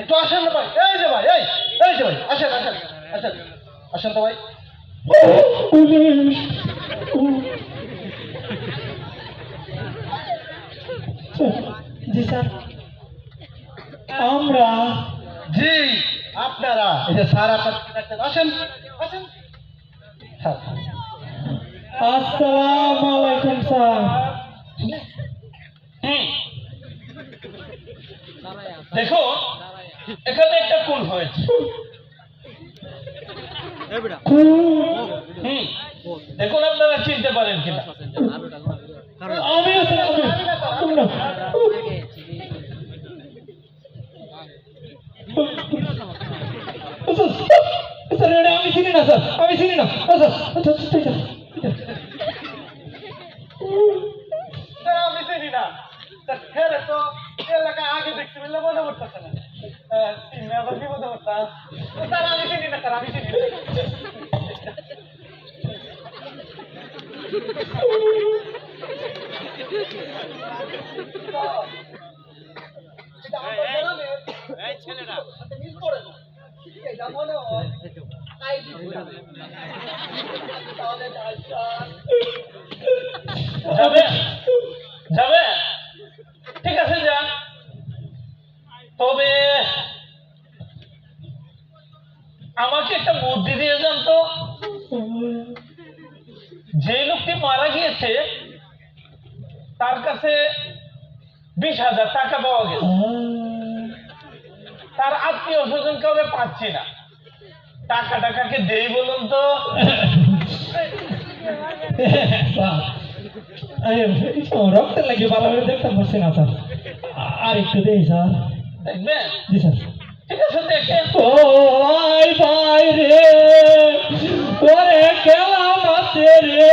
একটু আসেন না ভাই। এই যে ভাই এই এই যে ভাই আসেন আসেন আসেন আসেন তো ভাই। জি স্যার। আমরা জি আপনারা এই যে স্যার আপনার আসেন আসেন। স্যার। আলাইকুম স্যার। দেখো এখানে একটা কুল হয়েছে। দেখুন আপনারা চিনতে পারেন কিনা। আমি আমি চিনি না স্যার। আমি চিনি না। আচ্ছা আচ্ছা আমি চিনি না। স্যার তো এলাকা আগে দেখছি বললে মনে করতেছে না। এটা মনে হয় আইডি তাহলে আচ্ছা যাবে। যাবে। ঠিক আছে যান তবে আমাকে একটা বুদ্ধি দিয়ে যান তো। যে লোকটি মারা গিয়েছে তার কাছে বিশ হাজার টাকা পাওয়া গেছে। তার আত্মীয় স্বজন কাউকে পাচ্ছি না। টাকা টাকাকে দেই বলুন তো। রক্তের লাগে ভালো করে দেখতে পারছি না স্যার। আর একটু দেই স্যার। দেখবেন? জি স্যার। ঠিক আছে দেখেন ও ভাই ভাই রে ওরে কেলাম আছে রে।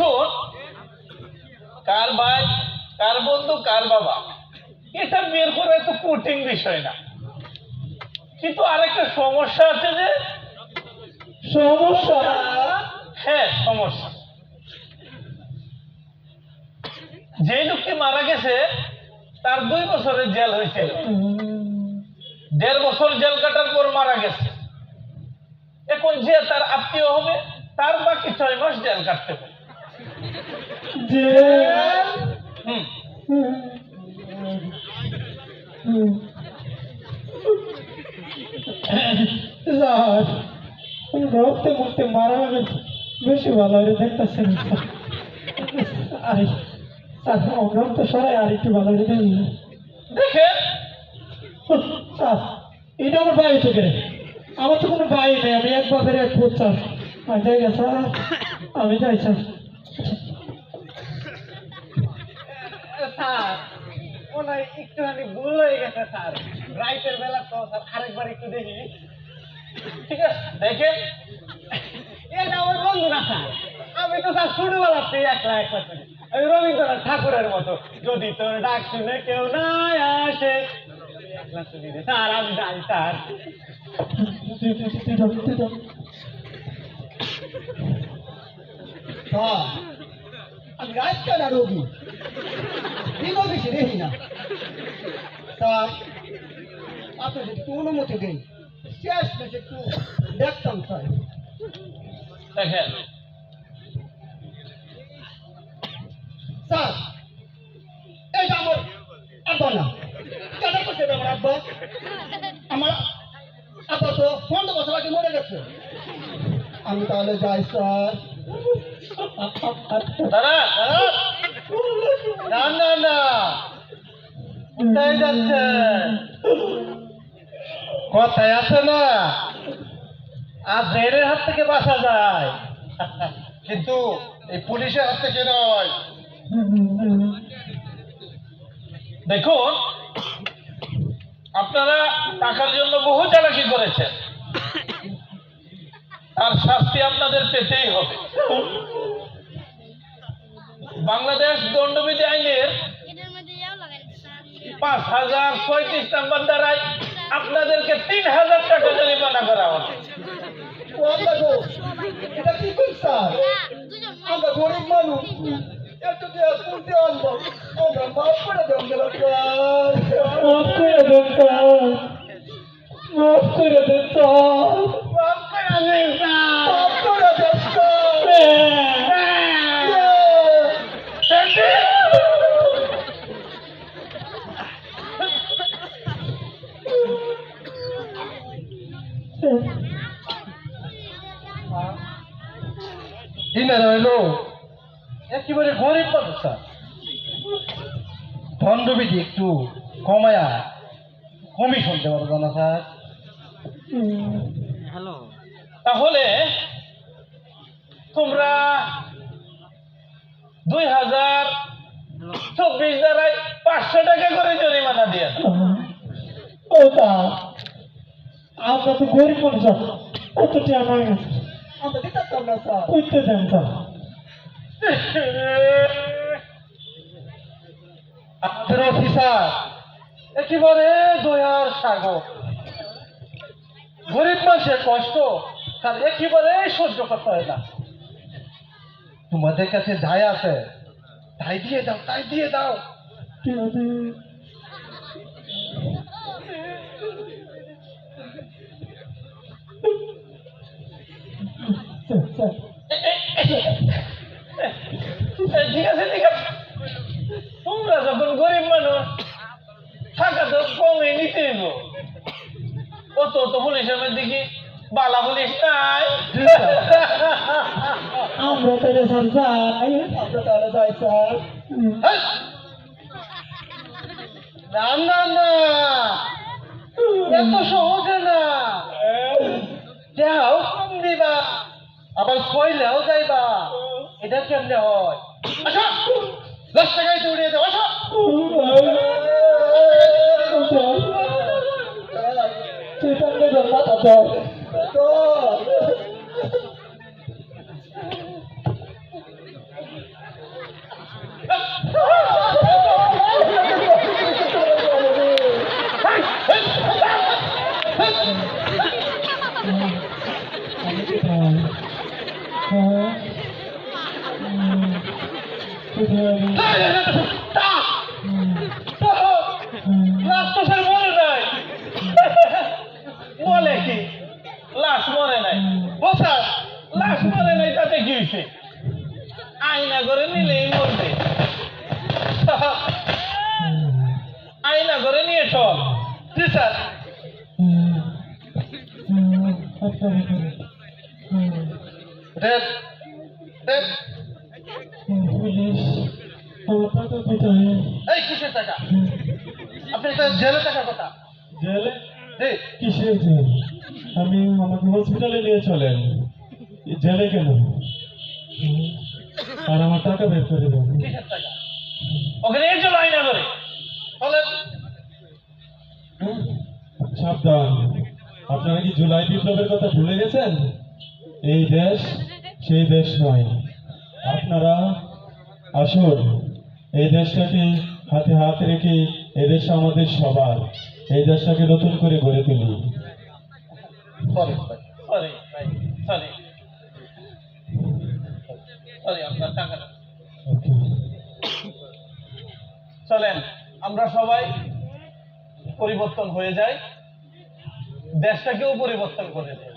দেখুন কার ভাই? কার বন্ধু? কার বাবা? এটা বের করা এত কঠিন বিষয় না। কিন্তু আরেকটা সমস্যা আছে যে সমস্যা? হ্যাঁ সমস্যা। যে লোকটি মারা গেছে তার দুই বছরের জেল হয়েছিল। দেড় বছর জেল কাটার পর মারা গেছে। এখন যে তার আত্মীয় হবে তার বাকি ছয় মাস জেল কাটতে হবে। যে রক্তে মুক্তে মারা বেশি ভালো হয়ে দেখতেছেন। রক্ত সরাই আর একটু ভালো হয়ে দেখুন এটা আমার ভাই রে আমার তো কোনো ভাই নেই আমি এক বাপের এক স্যার আর যাই স্যার। আমি যাই স্যার। স্যার হয় একটুখানি ভুল হয়ে গেছে, স্যার। রাইতের বেলা তো, স্যার, আরেকবার একটু দেখি। ঠিক আছে দেখেন এটা আমার বন্ধু না, স্যার। আমি তো, স্যার ছোটবেলাতে একলা একলা শুনি আমি রবীন্দ্রনাথ ঠাকুরের মতো। যদি তোর ডাক শুনে কেউ না আসে একলা স্যার, আমি জানি স্যার। স্যার আমি রাজকানা রোগী। দিনও বেশি দেখি না। স্যার আপনি যদি একটু অনুমতি দেন শেষ বেশি একটু দেখতাম স্যার দেখেন স্যার এইটা আমার আব্বা না। কেন করছে এটা আমার আব্বা? আমার আব্বা তো পনেরো বছর আগে মরে গেছে। আমি তাহলে যাই স্যার। দাদা না না না কোথায় কথায় আছে না। আর জেলের হাত থেকে বাঁচা যায়। কিন্তু এই পুলিশের হাত থেকে নয়। দেখুন, আপনারা টাকার জন্য বহু চালাকি করেছেন। তার শাস্তি আপনাদের পেতেই হবে। বাংলাদেশ দণ্ডবিধি আইনের পাঁচ হাজার পঁয়ত্রিশ নাম্বার দ্বারাই আপনাদেরকে তিন হাজার টাকা জরিমানা করা হবে। ও আব্বা গো এটা কি করছ? আমরা গরিব মানুষ। এত দিয়ে পুঁতে আনব আমরা মাফ করে দেন মাফ করে দেন মাফ করে দেন মাফ করে দিন হইল একেবারে গরিব মানুষ দণ্ডবিধি একটু কমায়া কমিশন দেওয়ার জন্য স্যার। তাহলে তোমরা দুই হাজার চব্বিশ দ্বারাই পাঁচশো টাকা করে জরিমানা দিয়ে আমরা তো গরিব মানুষ কত টাকা নাই আমরা করতে দেন আমাদের অফিসার একেবারে দয়ার সাগর। গরিব মানুষের কষ্ট তার একেবারে সহ্য করতে হয় না। তোমাদের কাছে যাই আছে। তাই দিয়ে দাও তাই দিয়ে দাও। মধ্যে বালা পুলিশ নাই আমরা তাহলে স্যার যাই আমরা তাহলে যাই স্যার। না না না। এত সহজে না। দেহাও কম দিবা আবার ছয়লেও যাইবা। এটা কেমনে হয়? আসো! দশ টাকায় তো উড়িয়ে দেবো আসো! பார்த்த বলে কি? লাশ মরে নাই। বসা লাশ মরে নাই তাতে কি হয়েছে? আয়না করে নিলেই মরবে। আয়না করে নিয়ে চল। জি স্যার। রেড টাকা এই কিসের টাকা? আপনি তো জেলে টাকা কথা। জেলে? আমি আমাকে হসপিটালে নিয়ে চলেন। জেলে কেন? আর আমার টাকা বের করে দেন। ওখানে করে সাবধান। আপনারা কি জুলাই বিপ্লবের কথা ভুলে গেছেন? এই দেশ সেই দেশ নয়। আপনারা আসুন। এই দেশটাকে হাতে হাত রেখে এই দেশ আমাদের সবার। এই দেশটাকে নতুন করে গড়ে তুলি। সরি সরি ভাই সরি সরি আপনার চলেন আমরা সবাই পরিবর্তন হয়ে যাই। দেশটাকেও পরিবর্তন করে দেয়